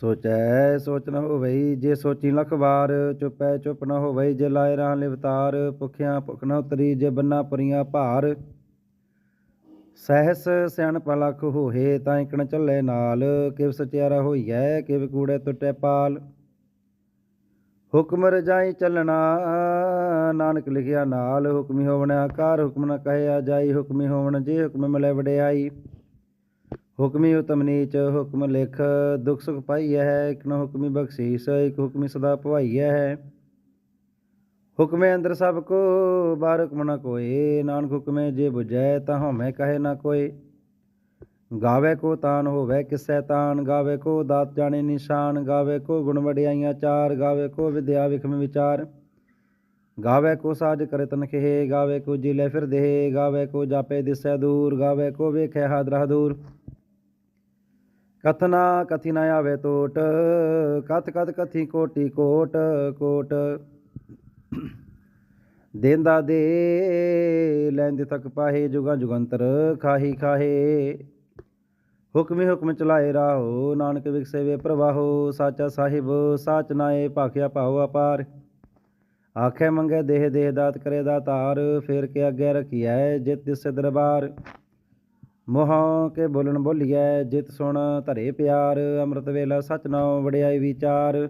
ਸੋਚੈ, ਸੋਚ ਨ ਹੋਵਈ ਜੇ ਸੋਚੀ ਲਖ ਵਾਰ, ਚੁਪੈ, ਚੁਪ ਨ ਹੋਵਈ ਜੇ ਲਾਇ ਰਾਂ ਲਿਵਤਾਰ ਭੁਖਿਆਂ ਭੁਖ ਨ ਉਤਰੀ ਜੇ ਬੰਨਾ ਪਰੀਆਂ ਭਾਰ। ਸਹਿਸ ਸਿਆਣਪ ਪਲਖ ਹੋਏ ਤਾਂ ਇਕਣ ਚੱਲੇ ਨਾਲ ਕਿਵ ਸਚਿਆਰਾ ਹੋਈਐ, ਕਿਵ ਕੂੜੇ ਟੁੱਟੇ ਪਾਲ। ਹੁਕਮ ਰਜਾਈ ਚੱਲਣਾ, ਨਾਨਕ ਲਿਖਿਆ ਨਾਲ, ਹੁਕਮੀ ਹੋਵਣ ਆਕਾਰ, ਹੁਕਮ ਨ ਕਹਿਆ ਜਾਈ, ਹੁਕਮੀ ਹੋਵਣ ਜੇ ਹੁਕਮ ਮਿਲੇ ਵਡਿਆਈ। ਹੁਕਮੀ ਉਤਮਨੀਚ ਹੁਕਮ ਲਿਖ, ਦੁਖ ਸੁਖ ਪਾਈਐ ਹੈ, ਇਕ ਨ ਹੁਕਮੀ ਬਖਸ਼ੀਸ, ਇਕ ਹੁਕਮੀ ਸਦਾ ਭਵਾਈਐ ਹੈ। ਹੁਕਮੇ ਅੰਦਰ ਸਭ ਕੋ, ਬਾਹਰ ਹੁਕਮ ਨ ਕੋਏ ਨਾਨਕ ਹੁਕਮੇ ਜੇ ਬੁਝੈ, ਤਾਂ ਹਉਮੈ ਕਹੇ ਨ ਕੋਏ ਗਾਵੇ ਕੋ ਤਾਨ ਹੋਵੇ ਕਿਸੈ ਤਾਨ, ਗਾਵੇ ਕੋ ਦਾਤ ਜਾਣੇ ਨਿਸ਼ਾਨ, ਗਾਵੇ ਕੋ ਗੁਣ ਵਡਿਆਈਆਂ ਚਾਰ, ਗਾਵੇ ਕੋ ਵਿਦਿਆ ਵਿਖਮ ਵਿਚਾਰ। ਗਾਵੇ ਕੋ ਸਾਜ ਕਰੇ ਤਨਖੇ ਗਾਵੇ ਕੋ ਜੀ ਲੈ ਫਿਰ ਦੇਹ, ਗਾਵੇ ਕੋ ਜਾਪੇ ਦਿਸੈ ਦੂਰ, ਗਾਵੇ ਕੋ ਵੇਖੈ ਹਾਦਰਾ ਦੂਰ ਕਥਨਾ ਕਥੀ ਨ ਆਵੇ ਟੋਟ ਕਥ ਕਥ ਕਥੀ ਕੋਟੀ ਕੋਟ ਕੋਟ। ਦੇਂਦਾ ਦੇ, ਲੈਂਦੇ ਤੱਕ ਪਾਹੇ ਜੁਗਾ ਜੁਗੰਤਰ, ਖਾਹੀ ਖਾਹੇ। ਹੁਕਮੀ ਹੁਕਮ ਚਲਾਏ ਰਾਹੋ, ਨਾਨਕ ਵਿਖਸੇ ਵੇ ਪ੍ਰਵਾਹੋ, ਸਾਚਾ ਸਾਹਿਬ, ਸਾਚ ਨਾਏ ਭਾਖਿਆ ਭਾਉ ਅਪਾਰ। ਆਖੇ ਮੰਗੇ ਦੇਹ ਦੇਹ ਦਾਤ ਕਰੇ ਦਾਤਾਰ, ਫੇਰ ਕੇ ਅੱਗੇ ਰਖੀਐ ਜਿਤ ਤਿਸ ਦਰਬਾਰ। ਮੋਹਾਂ ਕੇ ਬੋਲਣ ਬੋਲੀਐ, ਜਿਤ ਸੁਣ ਧਰੇ ਪਿਆਰ, ਅੰਮ੍ਰਿਤ ਵੇਲਾ ਸਚ ਨਾਉ ਵਡਿਆਈ ਵਿਚਾਰ।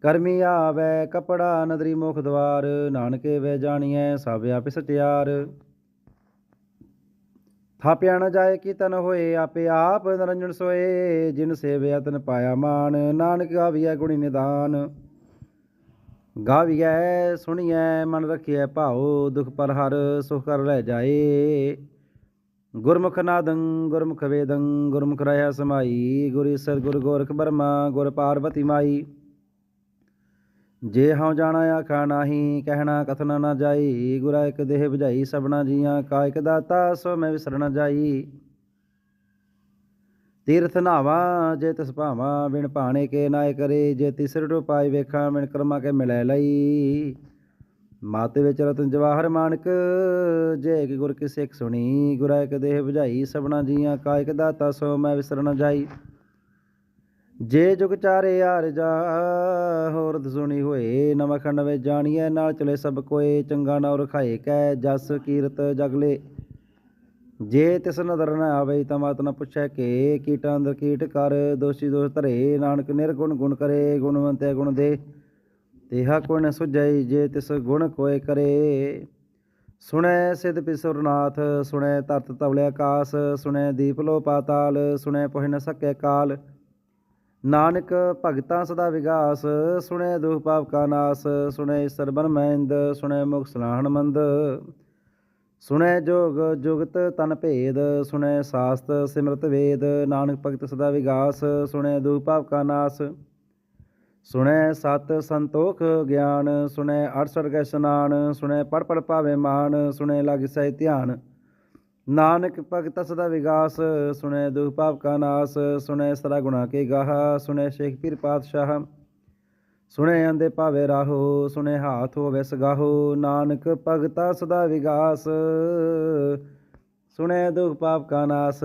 ਕਰਮੀ ਆਵੈ ਕਪੜਾ ਨਦਰੀ ਮੁਖ ਦਵਾਰ, ਨਾਨਕੇ ਵੇ ਜਾਣੀਐ ਸਭ ਆਪੇ ਸਚਿਆਰ। ਥਾਪਿਆ ਨਾ ਜਾਏ ਕੀ ਤਨ ਹੋਏ, ਆਪੇ ਆਪ ਨਿਰੰਜਨ ਸੋਏ, ਜਿਨ ਸੇਵਿਆ ਤਨ ਪਾਇਆ ਮਾਨ ਨਾਨਕ ਗਾਵੀਐ ਗੁਣੀ ਨਿਦਾਨ। ਗਾਵੀਐ, ਸੁਣੀਐ, ਮਨ ਰਖੀਐ ਭਾਉ, ਦੁਖ ਪਰ ਹਰ ਸੁਖ ਕਰ ਲੈ ਜਾਏ। ਗੁਰਮੁਖ ਨਾਦੰ, ਗੁਰਮੁਖ ਵੇਦੰ, ਗੁਰਮੁਖ ਰਹਿ ਸਮਾਈ, ਗੁਰ ਈਸਰ, ਗੁਰ ਗੋਰਖ ਬਰਮਾ, ਗੁਰ ਪਾਰਵਤੀ ਮਾਈ। ਜੇ ਹਉ ਜਾਣਾ, ਆਖਾ ਨਾਹੀ, ਕਹਿਣਾ, ਕਥਨ ਨਾ ਜਾਈ। ਗੁਰਾ ਇਕ ਦੇਹ 부ਝਾਈ ਸਭਨਾ ਜੀਆਂ ਕਾ ਇਕ ਦਾਤਾ, ਸੋ ਮੈਂ ਵਿਸਰ ਜਾਈ। ਤੀਰਥ ਨਾਵਾ ਜੇ ਤਿਸ ਭਾਵਾ, ਬਿਨ ਭਾਣੇ ਕੇ ਨਾਇ ਕਰੇ। ਜੇ ਤਿਸਰ ਟੋ ਪਾਈ ਵੇਖਾਂ, ਬਿਨ ਕਰਮਾ ਕੇ ਮਿਲੈ ਲਈ। ਮਾਤੇ ਵਿੱਚ ਰਤਨ ਜਵਾਹਰ ਮਾਨਕ ਜੇ ਕਿ ਗੁਰ ਕੀ ਸਿੱਖ ਸੁਣੀ, ਗੁਰਾ ਦੇਹ 부ਝਾਈ ਸਭਨਾ ਜੀਆਂ ਕਾਇਕ ਦਾਤਾ ਸੋ ਮੈਂ ਵਿਸਰ ਜਾਈ। ਜੇ ਜੁਗ ਚਾਰੇ ਯਾਰ ਜਾ, ਹੋਰ ਸੁਣੀ ਹੋਏ ਨਵਖੰਡ ਵਿੱਚ ਜਾਣੀਐ, ਨਾਲ ਚਲੇ ਸਭ ਕੋਏ, ਚੰਗਾ ਨਾਉ ਰਖਾਏ ਕੈ, ਜਸ ਕੀਰਤ ਜਗਲੇ ਜੇ ਤਿਸ ਨਦਰ ਨ ਆਵੇ ਤਾਂ ਮਤ ਨ ਪੁੱਛੈ ਕੇ, ਕੀਟਾਂ ਅੰਦਰ ਕੀਟ ਕਰ, ਦੋਸ਼ੀ ਦੋਸ਼ ਧਰੇ, ਨਾਨਕ ਨਿਰਗੁਣ ਗੁਣ ਕਰੇ ਗੁਣਵੰਤੈ ਗੁਣ ਦੇ। ਤੇਹਾ ਕੋ ਨ ਸੁਝੈ ਜੇ ਤਿਸ ਗੁਣ ਕੋਏ ਕਰੇ। ਸੁਣੈ ਸਿਧ ਪਿਸੁਰਨਾਥ, ਸੁਣੈ ਤਰਤ ਤਵਲੇ ਆਕਾਸ, ਸੁਣੈ ਦੀਪ ਲੋ ਪਾਤਾਲ, ਸੁਣੈ ਪਹਿ ਨ ਸਕੈ ਕਾਲ। ਨਾਨਕ ਭਗਤਾਂ ਸਦਾ ਵਿਗਾਸ, ਸੁਣੈ ਦੁਖ ਪਾਪ ਕਾ ਨਾਸ, ਸੁਣੈ ਸਰਬਨ ਮਹਿੰਦ, ਸੁਣੈ ਮੁਖ ਸਲਾਹਣ ਮੰਦ। ਸੁਣੈ ਜੋਗ ਜੁਗਤ ਤਨ ਭੇਦ, ਸੁਣੈ ਸਾਸਤ ਸਿਮਰਤ ਵੇਦ, ਨਾਨਕ ਭਗਤ ਸਦਾ ਵਿਗਾਸ, ਸੁਣੈ ਦੁਖ ਪਾਪ ਕਾ ਨਾਸ। ਸੁਣੈ ਸਤ ਸੰਤੋਖ ਗਿਆਨ, ਸੁਣੈ ਅਠ ਸਰਗੈ ਸਨਾਨ, ਸੁਣੈ ਪੜ ਪੜ ਭਾਵੇ ਮਾਨ, ਸੁਣੈ ਲਗ ਸਹਿ ਧਿਆਨ। ਨਾਨਕ ਭਗਤ ਸਦਾ ਵਿਗਾਸ, ਸੁਣੈ ਦੁਖ ਪਾਪ ਕਾ ਨਾਸ, ਸੁਣੈ ਸਦਾ ਗੁਣਾ ਕੇ ਗਾਹ, ਸੁਣੈ ਸ਼ੇਖ ਪੀਰ ਪਾਤਸ਼ਾਹ। ਸੁਣੈ ਅੰਦੇ ਭਾਵੇ ਰਾਹੋ, ਸੁਣੈ ਹਾਥ ਹੋਵੇ ਸਗਾਹੋ, ਨਾਨਕ ਭਗਤਾ ਸਦਾ ਵਿਗਾਸ, ਸੁਣੈ ਦੁਖ ਪਾਪ ਕਾ ਨਾਸ।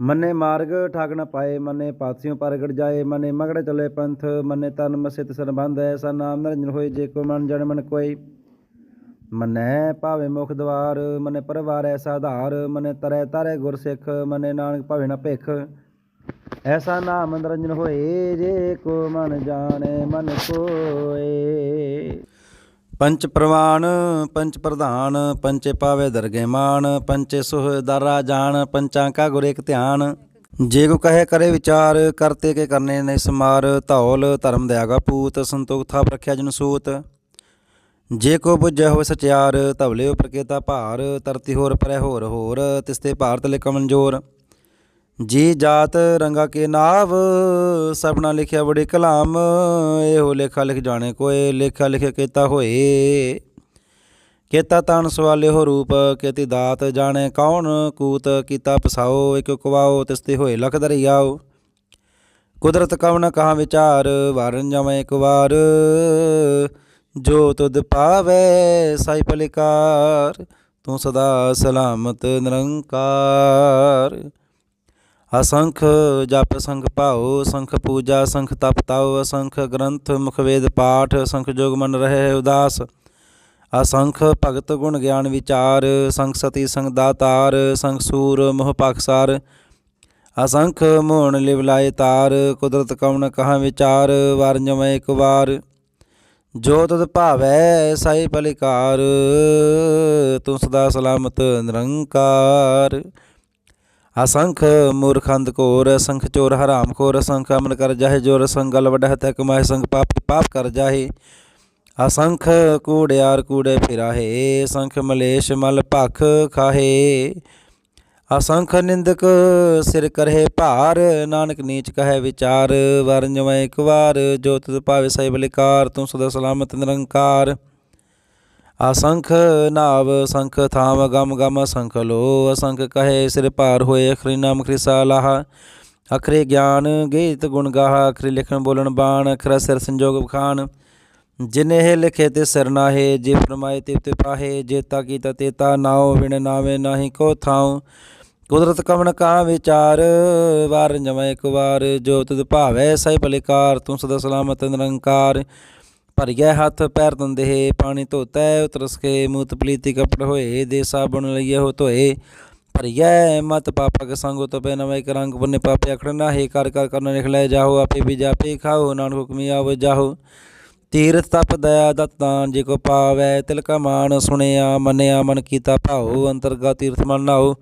ਮੰਨੇ ਮਾਰਗ ਠਾਗ ਨ ਪਾਏ, ਮੰਨੇ ਪਾਤਿਓਂ ਪਰਗੜ ਜਾਏ, ਮੰਨੇ ਮਗੜ ਚਲੇ ਪੰਥ, ਮੰਨੇ ਤਨ ਮਸਿਤ ਸੰਬੰਧ ਐਸਾ ਨਾਮ ਨਿਰੰਜਨ ਹੋਏ, ਜੇ ਕੋ ਮਨ ਜਾਣੇ ਮਨ ਕੋਏ। ਮਨੈ ਭਾਵੇ ਮੁਖ ਦਵਾਰ, ਮਨੇ ਪਰਵਾਰ ਐਸਾ ਆਧਾਰ, ਮਨੇ ਤਰੈ ਤਾਰੇ ਗੁਰਸਿੱਖ ਮਨੇ ਨਾਨਕ ਭਾਵੇ ਨ ਭਿਖ। ਐਸਾ ਨਾਮ ਨਿਰੰਜਨ ਹੋਏ, ਜੇ ਕੋ ਮਨ ਜਾਣੇ, ਮਨ ਕੋਏ। ਪੰਚ ਪ੍ਰਵਾਨ, ਪੰਚ ਪ੍ਰਧਾਨ, ਪੰਚੇ ਪਾਵੇ ਦਰਗੇ ਮਾਨ, ਪੰਚੇ ਸੁਹ ਦਰਾ ਜਾਣ, ਪੰਚਾਂ ਕਾ ਗੁਰ ਇਕ ਧਿਆਨ। ਜੇ ਕੋ ਕਹੇ ਕਰੇ ਵਿਚਾਰ, ਕਰਤੇ ਕੇ ਕਰਨੇ ਨੇ ਸਮਾਰ, ਧੌਲ, ਧਰਮ ਦਿਆਗਾ ਪੂਤ, ਸੰਤੋਖ ਥਾਪ ਰੱਖਿਆ ਜਨ ਸੂਤ। ਜੇ ਕੋ ਬੁਝੈ ਹੋਵੇ ਸਚਿਆਰ, ਧਵਲੇ ਉਪਰ ਕੇਤਾ ਭਾਰ ਤਰਤੀ ਹੋਰ ਪਰੈ ਹੋਰ ਹੋਰ, ਤਿਸਤੇ ਭਾਰਤ ਲੈ ਕਮਨਜੋਰ ਜੀ ਜਾਤ ਰੰਗਾ ਕੇ ਨਾਵ, ਸਭਨਾ ਲਿਖਿਆ ਬੜੇ ਕਲਾਮ, ਇਹੋ ਲੇਖਾ ਲਿਖ ਜਾਣੇ ਕੋਏ, ਲੇਖਾ ਲਿਖ ਕੀਤਾ ਹੋਏ। ਕੀਤਾ ਤਨ ਸਵਾਲੇ ਹੋ ਰੂਪ, ਕੀਤੀ ਦਾਤ ਜਾਣੇ ਕੌਣ, ਕੂਤ ਕੀਤਾ ਪਸਾਓ, ਇਕ ਕਵਾਓ ਤਿਸਤੇ ਹੋਏ ਲਖ ਦਰਿਆਓ। ਕੁਦਰਤ ਕਵਨ ਕਹਾ ਵਿਚਾਰ, ਵਾਰਨ ਜਮੈ ਇੱਕ ਵਾਰ। ਜੋ ਤੁਧ ਪਾਵੇ, ਸਾਈ ਪਲਿਕਾਰ, ਤੂੰ ਸਦਾ ਸਲਾਮਤ ਨਿਰੰਕਾਰ। ਅਸੰਖ ਜਪ, ਸੰਖ ਭਾਉ, ਸੰਖ ਪੂਜਾ, ਸੰਖ ਤਪ ਤਾਉ, ਅਸੰਖ ਗ੍ਰੰਥ, ਮੁਖ ਵੇਦ ਪਾਠ ਸੰਖ ਜੋਗ ਮਨ ਰਹੇ ਉਦਾਸ। ਅਸੰਖ ਭਗਤ ਗੁਣ ਗਿਆਨ ਵਿਚਾਰ, ਸੰਖ ਸਤੀ ਸੰਗ ਦਾਤਾਰ, ਸੰਖ ਸੂਰ, ਮੋਹ ਪਖਸਾਰ ਅਸੰਖ ਮੋਹਣ ਲਿਵ ਲਾਏ ਤਾਰ, ਕੁਦਰਤ ਕਵਨ ਕਹਾ ਵਿਚਾਰ, ਵਾਰ ਮੈਂ ਇੱਕ ਵਾਰ। ਜੋ ਤਦ ਭਾਵੈ ਸਾਈ ਪਲਿਕਾਰ ਤੂੰ ਸਦਾ ਸਲਾਮਤ ਨਿਰੰਕਾਰ। ਅਸੰਖ ਮੂਰਖੰਦ ਕੋਰ, ਅਸੰਖ ਚੋਰ ਹਰਾਮ ਖੋਰ ਅਸੰਖ ਅਮਨ ਕਰ ਜਾਹੇ, ਜੋਰ ਸੰਗਲ ਵਡਹਿ ਤੈ ਕਮਾਏ ਸੰਗ ਪਾਪੀ ਪਾਪ ਕਰ ਜਾਹੇ। ਅਸੰਖ ਕੂੜਿਆਰ ਕੂੜੇ ਫਿਰਾਹੇ ਸੰਖ ਮਲੇਸ਼ ਮਲ ਭਖ ਖਾਹੇ। ਅਸੰਖ ਨਿੰਦਕ ਸਿਰ ਕਰਹਿ ਭਾਰ, ਨਾਨਕ ਨੀਚ ਕਹੈ ਵਿਚਾਰ ਵਰਨ ਜਮੈ ਇੱਕ ਵਾਰ, ਜੋ ਤੁਧ ਪਾਵੇ ਸਹਿ ਬਲਿਕਾਰ ਤੂੰ ਸਦਾ ਸਲਾਮਤ ਨਿਰੰਕਾਰ। ਅਸੰਖ ਨਾਵ ਸੰਖ ਥਾਮ, ਗਮ ਗਮ ਅਸੰਖ ਲੋ ਅਸੰਖ ਕਹੇ ਸਿਰ ਭਾਰ ਹੋਏ, ਅਖਰੀ ਨਾਮ ਖ੍ਰਿਸਾ ਲਾਹ। ਅਖਰੇ ਗਿਆਨ, ਗੀਤ ਗੁਣ ਗਾਹ, ਅਖਰੀ ਲਿਖਣ ਬੋਲਣ ਬਾਣ, ਅਖਰਾ ਸਿਰ ਸੰਜੋਗ ਬਖਾਨ। ਜਿਨੇ ਲਿਖੇ ਤੇ ਸਿਰ ਨਾਹੇ, ਜੇ ਫਰਮਾਏ ਤੇ ਤੇ ਪਾਹੇ ਜੇਤਾ ਕੀਤਾ ਤੇਤਾ ਨਾਉ ਵਿਣ ਨਾਵੇਂ ਨਾਹੀ ਕੋ ਥਾਉ। ਕੁਦਰਤ ਕਵਨ ਕਾ ਵਿਚਾਰ, ਵਾਰ ਜਮੈ ਇੱਕ ਵਾਰ, ਜੋ ਤੁਧ ਭਾਵੈ ਸਹਿ ਭਲਿਕਾਰ ਤੂੰ ਸਦਾ ਸਲਾਮਤ ਨਿਰੰਕਾਰ। ਭਰਿਐ ਹੱਥ ਪੈਰ ਤੰਦੇ ਪਾਣੀ ਧੋਤੈ, ਉਤਰਸ ਕੇ ਮੂਤ ਪਲੀਤੀ ਕਪੜ ਹੋਏ, ਦੇ ਸਾਬਣ ਲਈਏ ਹੋ ਧੋਏ। ਭਰਿਐ ਮਤ ਪਾਪਾ ਪਾਪਕ ਸੰਗੋ ਤਪੈ ਨਵੇਂ ਇੱਕ ਰੰਗ ਬੰਨੇ ਪਾਪੇ ਅਖੜ ਨਾਹੀ, ਕਰ ਕਰ, ਕਰਨ ਨਿਖਲੇ ਜਾਹੋ ਆਪੇ ਵੀ ਜਾਪੇ ਖਾਓ, ਨਾਨਕ ਹੁਕਮੀ ਆਵ ਜਾਹੋ। ਤੀਰਥ ਤਪ ਦਇਆ ਦਤਾਨ ਜੇ ਕੋ ਪਾਵੈ ਤਿਲ ਕਾ ਮਾਨ ਸੁਣਿਆ ਮੰਨਿਆ ਮਨ ਕੀਤਾ ਭਾਉ ਅੰਤਰਗਾ ਤੀਰਥ ਮਨ ਨਾਉ।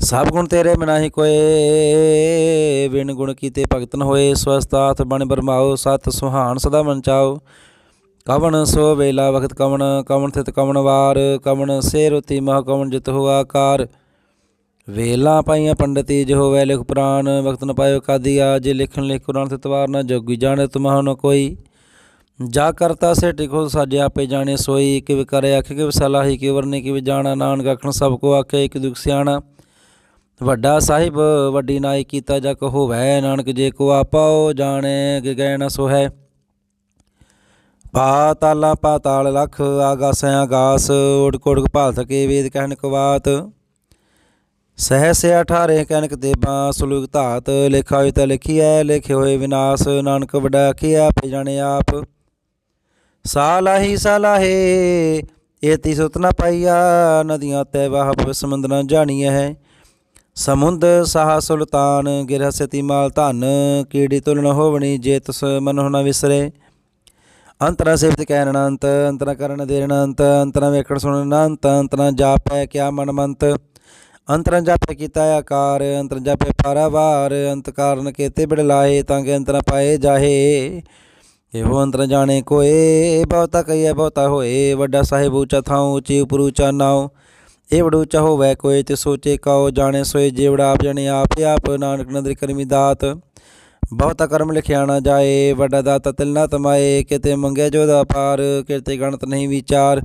ਸਭ ਗੁਣ ਤੇਰੇ ਮਨਾਹੀ ਕੋਏ ਵਿਣ ਗੁਣ ਕੀਤੇ ਭਗਤਨ ਹੋਏ ਸਵਸਤਾਥ ਬਣ ਬਰਮਾਓ, ਸਤ ਸੁਹਾਨ ਸਦਾ ਮਨ ਚਾਓ। ਕਵਣ ਸੋ ਵੇਲਾ ਵਖਤ ਕਵਣ ਕਵਣ ਥਿਤ ਕਵਣ ਵਾਰ, ਕਵਣ ਸੇ ਰੁਤੀ ਮਹ ਕਵਣ ਜਿਤ ਹੋ ਆਕਾਰ। ਵੇਲਾ ਪਾਈਆਂ ਪੰਡਤੀ ਜੋ ਹੋਵੇ ਲਿਖ ਪੁਰਾਨ ਵਕਤ ਨ ਪਾਇਓ ਕਾਦੀਆ ਜੇ ਲਿਖਣ ਲਿਖ ਕੁਰਾਨ ਤੇ ਤਵਾਰ ਨਾ ਜੋਗੀ ਜਾਣੇ ਤੁਮਹੁ ਨ ਕੋਈ। ਜਾ ਕਰਤਾ ਸੇ ਟਿਕੋ ਸਾਜੇ ਆਪੇ ਜਾਣੇ ਸੋਈ, ਕਿਵ ਵਿਕਾਰੇ ਆਖੇ ਕਿਵ ਸਲਾਹੀ ਕਿ ਵਰਨੇ ਕਿਵ ਜਾਣਾ, ਨਾਨਕ ਆਖਣ ਸਭ ਕੋ ਆਖੇ, ਇੱਕ ਦੁਖ ਸਿਆਣਾ। ਵੱਡਾ ਸਾਹਿਬ, ਵੱਡੀ ਨਾਈ ਕੀਤਾ ਜਗ ਹੋਵੈ, ਨਾਨਕ ਜੇ ਕੋ ਆਪਾਓ ਜਾਣੇ ਕਿ ਗਏ ਨ ਸੋਹੈ। ਪਾਤਾਲਾ ਪਾਤਾਲ ਲਖ, ਆਗਾਸੈ ਆਗਾਸ, ਉੜ ਕੋੜ ਭਾਲ ਥਕੇ ਵੇਦ ਕਹਿਣ ਕਵਾਤ। ਸਹਿਸ 18 ਕਨਕ ਦੇਬਾਂ ਸੁਲੂਕ ਧਾਤ, ਲਿਖਾ ਹੋਇ ਤਾਂ ਲਿਖੀਐ, ਲਿਖੇ ਹੋਏ ਵਿਨਾਸ਼, ਨਾਨਕ ਵਡਾ ਆਖੀਐ ਪੇ ਜਾਣੇ ਆਪ। ਸਾਲਾਹੀ ਸਾਲਾਹੇ ਏਤੀ ਸੁਤ ਨ ਪਾਈਆ, ਨਦੀਆਂ ਤੈ ਵਾਹ ਪਵ ਜਾਣੀਐ ਹੈ। ਸਮੁੰਦ ਸਾਹ ਸੁਲਤਾਨ, ਗਿਰਹ ਸਤੀ ਮਾਲ ਧਨ, ਕੀੜੀ ਤੁਲਨ ਹੋਵਣੀ ਜੇ ਤਸ ਮਨੁ ਨ ਵਿਸਰੇ। ਅੰਤਰਾ ਸਿਫਤ ਕਹਿਣ ਅੰਤ ਅੰਤਰਾ ਕਰਨ ਦੇਣ ਅੰਤ ਅੰਤਰਾ ਵੇਖਣ ਸੁਣਨ ਅੰਤ ਅੰਤਰਾ ਜਾਪੈ ਕਿਆ ਮਨ ਮੰਤ। ਅੰਤਰਾਂ ਜਾਪੇ ਕੀਤਾ ਆਕਾਰ, ਅੰਤਰ ਜਾਪੇ ਪਾਰਾਵਾਰ, ਅੰਤ ਕਾਰਨ ਕੇਤੇ ਬਿੜ ਲਾਏ ਤਾਂ ਕਿ ਅੰਤਰ ਪਾਏ ਜਾਹੇ। ਇਹੋ ਅੰਤਰ ਜਾਣੇ ਕੋਏ, ਬਹੁਤਾ ਕਈਏ ਬਹੁਤਾ ਹੋਏ, ਵੱਡਾ ਸਾਹਿਬ ਉੱਚਾ ਥਾਉ, ਉੱਚੀ ਉਪਰ ਉੱਚਾ ਨਾਉ। ਇਹ ਵਡ ਉੱਚਾ ਹੋਵੇ ਕੋਈ ਤੇ ਸੋਚੇ ਕਾਉ, ਜਾਣੇ ਸੋਏ ਜੇਵੜਾ ਆਪ ਜਾਣੇ ਆਪ ਆਪ। ਨਾਨਕ ਨਦਰੀ ਕਰਮੀ ਦਾਤ, ਬਹੁਤਾ ਕਰਮ ਲਿਖਿਆ ਨਾ ਜਾਏ, ਵੱਡਾ ਦਾਤਾ ਤਿਲ ਨਾ ਤਮਾਏ। ਕਿਤੇ ਮੰਗੇ ਜੋ ਦਾ ਪਾਰ ਕਿਤੇ ਗਣਤ ਨਹੀਂ ਵਿਚਾਰ।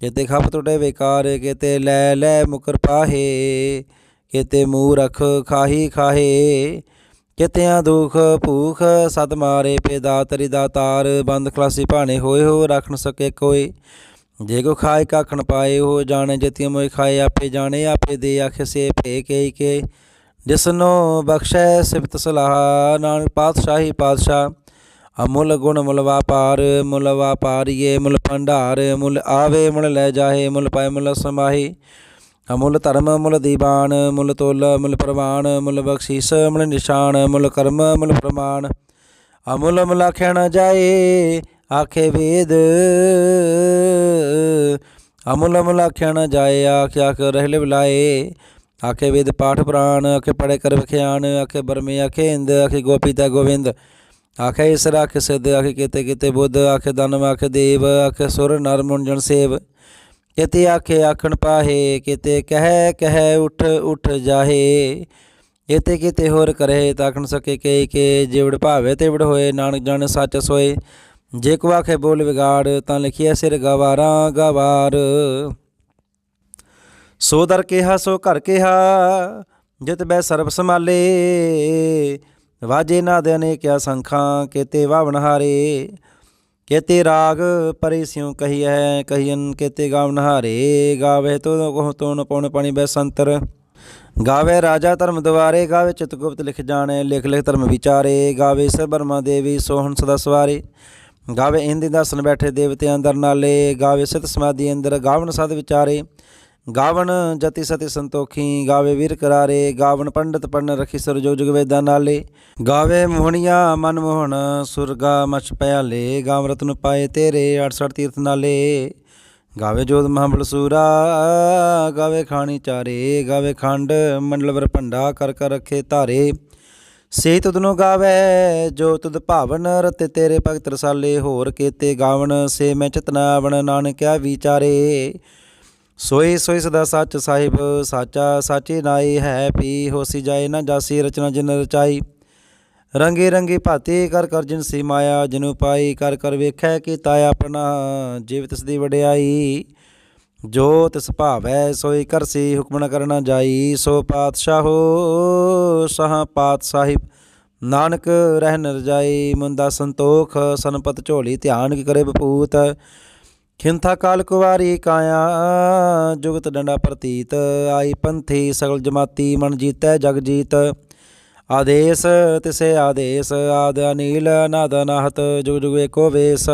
ਕਿਤੇ ਖੱਪ ਟੁੱਟੇ ਵਿਕਾਰ, ਕਿਤੇ ਲੈ ਲੈ ਮੁਕਰ ਪਾਹੇ। ਕਿਤੇ ਮੂਰਖ ਖਾਹੀ ਖਾਹੇ, ਕਿਤਿਆਂ ਦੁਖ ਭੂਖ ਸਦ ਮਾਰੇ। ਪੇ ਦਾਤਰੀ ਦਾਤਾਰ, ਬੰਦ ਖਲਾਸੀ ਭਾਣੇ ਹੋਏ ਹੋ, ਰੱਖ ਸਕੇ ਕੋਈ। ਜੇ ਕੋ ਖਾਏ ਕਾਖਣ ਪਾਏ ਹੋ ਜਾਣੇ ਜਤੀ ਮੋਇ ਖਾਏ ਆਪੇ ਜਾਣੇ, ਆਪੇ ਦੇ ਆਖੇ ਸੇ ਭੇ ਕੇ ਕੇ। ਜਿਸਨੋ ਬਖਸ਼ੈ ਸਿਫਤ ਸਲਾਹ, ਨਾਨਕ ਪਾਤਸ਼ਾਹੀ ਪਾਤਸ਼ਾਹ, ਅਮੁੱਲ ਗੁਣ ਮੁੱਲ ਵਾਪਾਰ, ਮੁਲ ਵਾਪਾਰੀਏ ਮੁੱਲ ਭੰਡਾਰ, ਮੁੱਲ ਆਵੇ ਮੁਲ ਲੈ ਜਾਏ ਮੁੱਲ ਪਾਏ ਮੁੱਲ ਸਮਾਹੀ। ਅਮੁੱਲ ਧਰਮ ਮੁੱਲ ਦੀਵਾਨ, ਮੁੱਲ ਤੋਲ ਮੁੱਲ ਪ੍ਰਵਾਨ, ਮੁੱਲ ਬਖਸ਼ੀਸ ਮੁੱਲ ਨਿਸ਼ਾਨ, ਮੁੱਲ ਕਰਮ ਮੁੱਲ ਪ੍ਰਮਾਣ। ਅਮੁੱਲ ਮੁੱਲ ਆਖਿਆ ਨਾ ਜਾਏ ਆਖੇ ਵੇਦ। ਅਮੁਲ ਅਮੁਲ ਆਖਿਆ ਨਾ ਜਾਏ, ਆਖ ਆਖ ਰਹਿ ਬੁਲਾਏ ਆਖੇ ਵੇਦ ਪਾਠ ਪ੍ਰਾਨ ਆਖੇ ਪੜੇ ਕਰ ਵਿਖਿਆਨ, ਆਖੇ ਬਰਮੇ, ਆਖੇ ਇੰਦ, ਆਖੇ ਗੋਪੀਤਾ ਗੋਵਿੰਦ। ਆਖੇ ਇਸ ਆਖੇ ਸਿੱਧ, ਆਖੇ ਕਿਤੇ ਕਿਤੇ ਬੁੱਧ, ਆਖੇ ਦਨਮ ਆਖੇ ਦੇਵ, ਆਖੇ ਸੁਰ ਨਰ ਮੁੰਜਨ ਸੇਵ। ਕਿਤੇ ਆਖੇ ਆਖਣ ਪਾਹੇ, ਕਿਤੇ ਕਹਿ ਕਹਿ ਉਠ ਉਠ ਜਾਹੇ। ਇਤੇ ਕਿਤੇ ਹੋਰ ਕਰੇ ਤਾਕਣ ਸਕੇ ਕੇ ਕੇ ਜਿਵੜ ਭਾਵੇ ਤਿਵੜ ਹੋਏ, ਨਾਨਕ ਜਨ ਸੱਚ ਸੋਏ। ਜੇ ਕੋ ਆਖੇ ਬੋਲ ਵਿਗਾੜ, ਤਾਂ ਲਿਖਿਆ ਸਿਰ ਗਵਾਰਾਂ ਗਵਾਰ। ਸੋ ਦਰ ਕਿਹਾ, ਸੋ ਘਰ ਕਿਹਾ, ਜਿਤ ਬੈ ਸਰਬ ਸਮਾਲੇ ਵਾਜੇ ਨਾਦ ਅਨੇਕਿਆ ਸੰਖਾਂ, ਕੇਤੇ ਵਾਵਣ ਹਾਰੇ। ਕੇਤੇ ਰਾਗ ਪਰੇ ਸਿਉ ਕਹੀਐ ਕਹੀਨ ਕੇਤੇ ਗਾਵਨ ਹਾਰੇ। ਗਾਵੇ ਤੋ ਕੋ ਤੋਨ ਪਉਣ ਪਾਣੀ ਬੈ ਸੰਤਰ। ਗਾਵੇ ਰਾਜਾ ਧਰਮ ਦਵਾਰੇ, ਗਾਵੇ ਚਿਤਗੁਪਤ ਲਿਖ ਜਾਣੇ, ਲਿਖ ਲਿਖ ਧਰਮ ਵਿਚਾਰੇ। ਗਾਵੇ ਸ ਬਰਮਾ ਦੇਵੀ ਸੋਹਣ ਸਦਾ ਸਵਾਰੇ। ਗਾਵੇ ਇੰਦੀ ਦਸਨ ਬੈਠੇ ਦੇਵਤੇ ਅੰਦਰ ਨਾਲੇ, ਗਾਵੇ ਸਿਤ ਸਮਾਧੀ ਅੰਦਰ, ਗਾਵਨ ਸਦ ਵਿਚਾਰੇ, ਗਾਵਨ ਜਤੀ ਸਤੀ ਸੰਤੋਖੀ, ਗਾਵੇ ਵੀਰ ਕਰਾਰੇ, ਗਾਵਨ ਪੰਡਤ ਪੜਨ ਰਖੀ ਸਰ ਜੋ ਜੁਗ ਵੇਦਾਂ ਨਾਲੇ, ਗਾਵੇ ਮੋਹਣੀਆਂ ਮਨ ਮੋਹਣ, ਸੁਰਗਾ ਮਛ ਪਿਆਲੇ, ਗਾਵ ਰਤਨ ਪਾਏ ਤੇਰੇ 68 ਤੀਰਥ ਨਾਲੇ, ਗਾਵੇ ਜੋਤ ਮਹਾਬਲ ਸੂਰਾ, ਗਾਵੇ ਖਾਣੀ ਚਾਰੇ, ਗਾਵੇ ਖੰਡ ਮੰਡਲ ਵਰ ਭੰਡਾ ਕਰ ਕਰ ਰੱਖੇ ਧਾਰੇ ਸੇ ਤੁਧ ਨੂੰ ਗਾਵੇ, ਜੋ ਤੁਧ ਭਾਵਨ ਰਤੇ ਤੇਰੇ ਭਗਤ ਰਸਾਲੇ, ਹੋਰ ਕੇਤੇ ਗਾਵਣ, ਸੇ ਮੈਂ ਚਤਨਾਵਣ ਨਾਨਕਿਆ ਵਿਚਾਰੇ। ਸੋਈ ਸੋਈ ਸਦਾ ਸੱਚ ਸਾਹਿਬ, ਸਾਚਾ ਸਾਚੇ ਨਾਈ ਹੈ ਪੀ ਹੋਸੀ ਜਾਏ ਨਾ ਜਾਸੀ ਰਚਨਾ ਜਿਨ ਰਚਾਈ। ਰੰਗੇ ਰੰਗੇ ਭਾਤੇ ਕਰ ਕਰ ਜਿਨ ਸੀ ਮਾਇਆ, ਜਿਨੂ ਪਾਈ ਕਰ ਕਰ ਵੇਖੈ ਕੀਤਾ ਆਪਣਾ, ਜਿਵ ਤਿਸ ਦੀ ਵਡਿਆਈ। ਜੋ ਤਿਸ ਭਾਵੈ ਸੋਈ ਕਰਸੀ ਹੁਕਮ ਨ ਕਰਨਾ ਜਾਈ, ਸੋ ਪਾਤਸ਼ਾਹੋ ਸਹਾ ਪਾਤ ਸਾਹਿਬ। ਨਾਨਕ ਰਹਿਨ ਰਜਾਈ ਮੁੰਦਾ ਸੰਤੋਖ ਸੰਪਤ ਝੋਲੀ ਧਿਆਨ ਕੀ ਕਰੇ ਬਪੂਤ ਖਿੰਥਾ ਕਾਲ ਕੁਵਾਰੀ ਕਾਇਆ, ਜੁਗਤ ਡੰਡਾ ਪ੍ਰਤੀਤ। ਆਈ ਪੰਥੀ ਸਗਲ ਜਮਾਤੀ, ਮਨ ਜੀਤੈ ਜਗ ਜੀਤ। ਆਦੇਸ, ਤਿਸੇ ਆਦੇਸ, ਆਦ ਅਨੀਲ ਨਾਦ ਨਾਹਤ ਜੁਗ ਜੁਗ ਏਕੋ ਵੇਸ।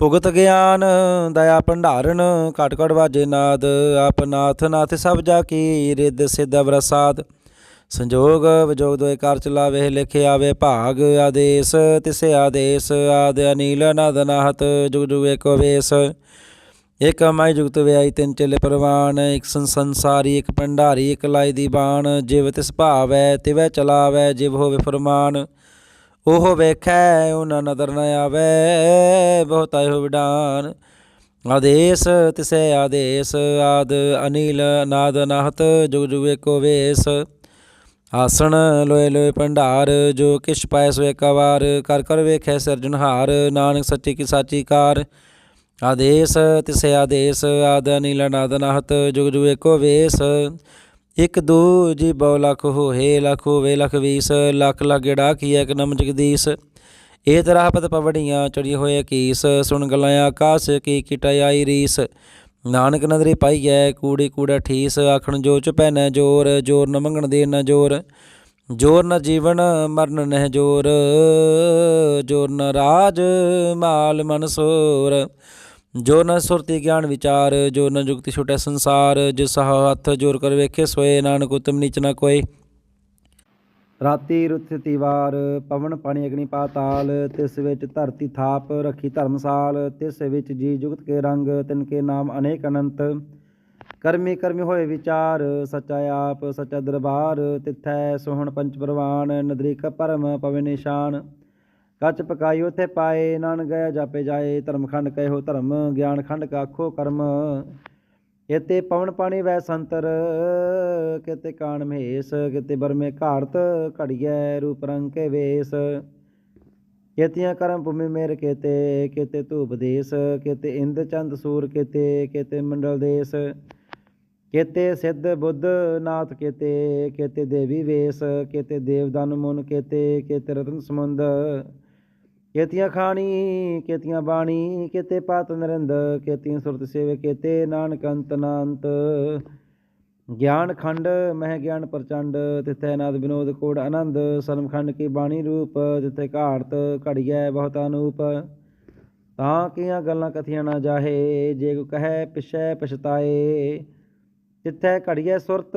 ਭੁਗਤ ਗਿਆਨ, ਦਇਆ ਭੰਡਾਰਨ, ਘਟ ਘਟ ਵਾਜੇ ਨਾਦ, ਆਪ ਨਾਥ ਨਾਥ ਸਭ ਜਾ ਕੀ, ਰਿੱਧ ਸਿੱਧ ਪ੍ਰਸਾਦ ਸੰਜੋਗ ਵਿਜੋਗ ਦੋਏ ਕਰ ਚਲਾਵੇ ਲਿਖ ਆਵੇ ਭਾਗ ਆਦੇਸ, ਤਿਸੇ ਆਦੇਸ, ਆਦ ਅਨੀਲ ਨਾਦ ਨਾਹਤ, ਜੁਗ ਜੁਗ ਏਕੋ ਵੇਸ। ਇਕ ਮਾਈ ਜੁਗਤ ਵਿਆਈ ਤਿੰਨ ਚਲੇ ਪ੍ਰਵਾਨ, ਇਕ ਸੰਸਾਰੀ, ਇਕ ਭੰਡਾਰੀ, ਇਕ ਲਾਈ ਦੀ ਬਾਣ। ਜਿਵ ਤਿਸ ਭਾਵੈ, ਤਿਵੈ ਚਲਾਵੈ, ਜਿਵ ਹੋਵੇ ਫਰਮਾਨ। ਉਹ ਵੇਖੈ, ਉਹਨਾਂ ਨਦਰ ਨ ਆਵੈ, ਬਹੁਤ ਆਇਓ ਵਿਡਾਨ। ਆਦੇਸ, ਤਿਸੈ ਆਦੇਸ, ਆਦ ਅਨੀਲ, ਨਾਦ ਨਾਹਤ, ਜੁਗ ਜੁਗ ਏਕੋ ਵੇਸ। ਆਸਣ, ਲੋਏ ਲੋਏ ਭੰਡਾਰ, ਜੋ ਕਿਛ ਪਾਇ ਸੋ ਏਕਵਾਰ ਕਰ ਕਰ ਵੇਖੈ ਸਿਰਜਣਹਾਰ ਨਾਨਕ ਸੱਚੀ ਕੀ ਸਾਚੀ ਕਾਰ। ਆਦੇਸ, ਤਿਸੇ ਆਦੇਸ, ਆਦ ਅਨੀਲ, ਨਾਦ ਨਾਹਤ, ਜੁਗ ਜੁਗ ਏਕੋ ਵੇਸ। ਇਕ ਦੋ ਜੀ ਬਹੁ ਲਖ ਹੋਏ, ਲਖ ਹੋਵੇ, ਲਖ ਵੀਸ, ਲੱਖ ਲਗੜਾ ਕੀਐ ਇੱਕ ਨਮ ਜਗਦੀਸ਼ ਇਹ ਤਰ੍ਹਾਂ ਪਤ ਪਵੜੀਆਂ ਚੜੀ ਹੋਏ ਕੀਸ, ਸੁਣ ਗਲਾਂ ਆਕਾਸ ਕੀ ਕਿਟਾਈ ਰੀਸ। ਨਾਨਕ ਨਦਰੀ ਪਾਈਐ, ਕੂੜੀ ਕੂੜਾ ਠੀਸ, ਆਖਣ ਜੋ ਚੁਪੈ ਨ ਜੋਰ ਜੋਰ ਨ ਮੰਗਣ ਦੇ ਨ ਜੋਰ। ਜੋਰ ਨ ਜੀਵਨ ਮਰਨ ਨਹਿ ਜੋਰ ਜੋਰ ਨ ਰਾਜ ਮਾਲ ਮਨਸੂਰ ਜੋ ਨ ਸੁਰਤੀ ਗਿਆਨ ਵਿਚਾਰ, ਜੋ ਨ ਜੁਗਤੀ ਛੁਟੈ ਸੰਸਾਰ, ਜਿਸ ਹੱਥ ਜੋਰ ਕਰ ਵੇਖੇ ਸੋਏ, ਨਾਨਕ ਉਤਮ ਨੀਚ ਨ ਕੋਈ ਰਾਤੀ ਰੁੱਤ ਤਿਵਾਰ, ਪਵਨ ਪਾਣੀ ਅਗਨੀ ਪਾਤਾਲ ਤਿਸ ਵਿੱਚ ਧਰਤੀ ਥਾਪ ਰੱਖੀ ਧਰਮਸਾਲ ਤਿਸ ਵਿੱਚ ਜੀ ਜੁਗਤ ਕੇ ਰੰਗ, ਤਿਨ ਕੇ ਨਾਮ ਅਨੇਕ ਅਨੰਤ। ਕਰਮੀ ਕਰਮੀ ਹੋਏ ਵਿਚਾਰ, ਸਚਾ ਆਪ, ਸਚਾ ਦਰਬਾਰ, ਤਿਥੈ ਸੋਹਣ ਪੰਚ ਪ੍ਰਵਾਨ ਨਦਰੀਕ ਪਰਮ ਪਵੇ ਨਿਸ਼ਾਨ। ਕੱਚ ਪਕਾਈ ਉਥੇ ਪਾਏ ਨਾਨ ਗਿਆ ਜਾਪੇ ਜਾਏ ਧਰਮ ਖੰਡ ਕਹਿਓ ਧਰਮ, ਗਿਆਨ ਖੰਡ ਕਾਖੋ ਕਰਮ। ਇਤੇ ਪਵਨ ਪਾਣੀ ਵੈ ਸੰਤਰ, ਕਿਤੇ ਕਾਣ ਮਹੇਸ਼, ਕਿਤੇ ਬਰਮੇ ਘਾੜਤ, ਘੜੀਐ ਰੂਪ ਰੰਗ ਕੇ ਵੇਸ। ਕੇਤੀਆਂ ਕਰਮ ਭੂਮੀ ਮੇਰ ਕੇਤੇ ਕੇਤੇ ਧੂਪ ਦੇਸ, ਕੇਤੇ ਇੰਦ ਚੰਦ ਸੂਰ ਕੇਤੇ ਕੇਤੇ ਮੰਡਲ ਦੇਸ। ਕੇਤੇ ਸਿੱਧ ਬੁੱਧ ਨਾਥ ਕੇਤੇ ਕੇਤੇ ਦੇਵੀ ਵੇਸ, ਕੇਤੇ ਦੇਵਦਾਨ ਮੁਨ ਕੇਤੇ ਕੇਤੇ ਰਤਨ ਸਮੁੰਦ। ਕੇਤੀਆਂ ਖਾਣੀ, ਕੇਤੀਆਂ ਬਾਣੀ, ਕੇਤੇ ਪਾਤ ਨਰਿੰਦ, ਕੇਤੀਆਂ ਸੁਰਤ ਸੇਵੇ, ਕੇਤੇ ਨਾਨਕ ਅੰਤ ਨਾੰਤ। ਗਿਆਨ ਖੰਡ, ਮਹਿ ਗਿਆਨ ਪ੍ਰਚੰਡ, ਤਿਥੈ ਨਾਦ ਵਿਨੋਦ ਕੋੜ ਆਨੰਦ ਸਰਮ ਖੰਡ ਕੀ ਬਾਣੀ ਰੂਪ, ਤਿਥੈ ਘਾੜਤ ਘੜੀਐ ਬਹੁਤ ਅਨੂਪ ਤਾਂ ਕੀਆਂ ਗੱਲਾਂ ਕਥੀਆਂ ਨਾ ਜਾਹੇ, ਜੇ ਕੋ ਕਹੈ ਪਿਛੈ ਪਛਤਾਏ। ਤਿਥੈ ਘੜੀਐ ਸੁਰਤ,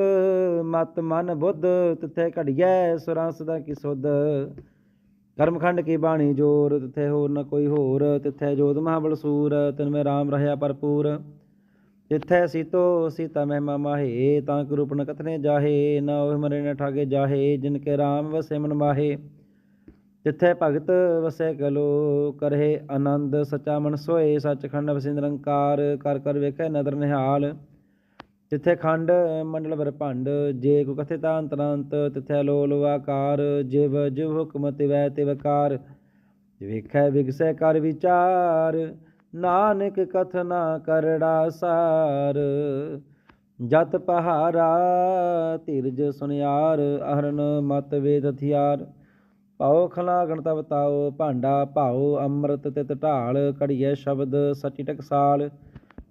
ਮਤ ਮਨ ਬੁੱਧ, ਤਿਥੈ ਘੜੀਐ ਸੁਰਾਂ ਸਦਾ ਕੀ ਸੁਧ। ਕਰਮਖੰਡ ਕੀ ਬਾਣੀ ਜੋਰ, ਤਿੱਥੇ ਹੋਰ ਨ ਕੋਈ ਹੋਰ, ਤਿੱਥੈ ਜੋਤ ਮਹਾਬਲ ਸੂਰ, ਤਿਨ ਮੈਂ ਰਾਮ ਰਹਿਆ ਭਰਪੂਰ। ਤਿੱਥੈ ਸੀਤੋ ਸੀਤਾ ਮਹਿਮਾ ਮਾਹੇ, ਤਾਂ ਕਿ ਰੂਪ ਨ ਕਥਨੇ ਜਾਹੇ, ਨਾ ਉਹ ਮਰੇ ਨ ਠਾਗੇ ਜਾਹੇ, ਜਿਨ ਕੇ ਰਾਮ ਵਸੇ ਮਨ ਮਾਹੇ। ਤਿੱਥੈ ਭਗਤ ਵਸੈ ਕਲੋ, ਕਰਹਿ ਆਨੰਦ, ਸਚਾ ਮਨ ਸੋਏ, ਸਚਖੰਡ ਵਸਿ ਨਿਰੰਕਾਰ ਕਰ ਕਰ ਵੇਖੈ ਨਦਰ ਨਿਹਾਲ। ਤਿੱਥੈ ਖੰਡ ਮੰਡਲ ਵਰ ਭੰਡ, ਜੇ ਕੋ ਕਥੇ ਤਾਂ ਅੰਤਰੰਤ, ਤਿੱਥੈ ਲੋਲ ਆਕਾਰ, ਜਿਵ ਜਿਵ ਹੁਕਮ ਤਿਵੈ ਤਿਵਕਾਰ ਵੇਖੈ ਵਿਗਸੈ ਕਰ ਵਿਚਾਰ, ਨਾਨਕ ਕਥਨਾ ਕਰੜਾ ਸਾਰ ਜਤ ਪਹਾਰਾ, ਧਿਰਜ ਸੁਨਿਆਰ ਅਹਰਨ ਮਤ ਵੇਦ ਹਥਿਆਰ ਪਾਉ ਖਲਾ ਗਣਤਵ ਤਾਉ ਭਾਂਡਾ ਭਾਉ ਅੰਮ੍ਰਿਤ ਤਿਤ ਢਾਲ ਕੜੀਐ ਸ਼ਬਦ ਸਚੀ ਟਕਸਾਲ।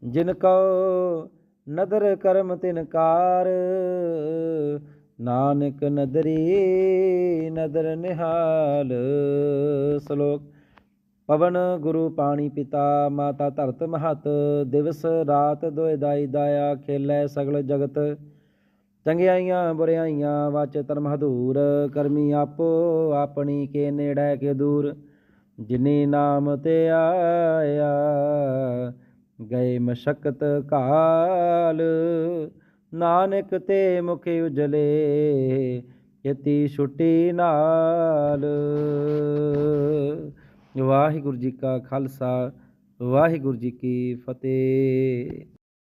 ਜਿਨ ਕਉ ਨਦਰ ਕਰਮ ਤਿਨਕਾਰ ਨਾਨਕ ਨਦਰੀ, ਨਦਰ ਨਿਹਾਲ। ਸ਼ਲੋਕ, ਪਵਨ ਗੁਰੂ ਪਾਣੀ ਪਿਤਾ, ਮਾਤਾ ਧਰਤ ਮਹਤ। ਦਿਵਸ ਰਾਤ ਦੋਇ ਦਾਈ ਦਾਇਆ, ਖੇਲੇ ਸਗਲ ਜਗਤ। ਚੰਗਿਆਈਆਂ ਬੁਰਿਆਈਆਂ ਵਾਚ ਧਰਮ ਹਦੂਰ। ਕਰਮੀ ਆਪੋ ਆਪਣੀ ਕੇ ਨੇੜੇ ਕੇ ਦੂਰ। ਜਿਨੀ ਨਾਮ ਤੇ ਆਇਆ ਗਏ ਮਸ਼ਕਤ ਕਾਲ, ਨਾਨਕ ਤੇ ਮੁਖ ਉਜਲੇ ਯਤੀ ਛੁੱਟੀ ਨਾਲ। ਵਾਹਿਗੁਰੂ ਜੀ ਕਾ ਖਾਲਸਾ, ਵਾਹਿਗੁਰੂ ਜੀ ਕੀ ਫਤਿਹ।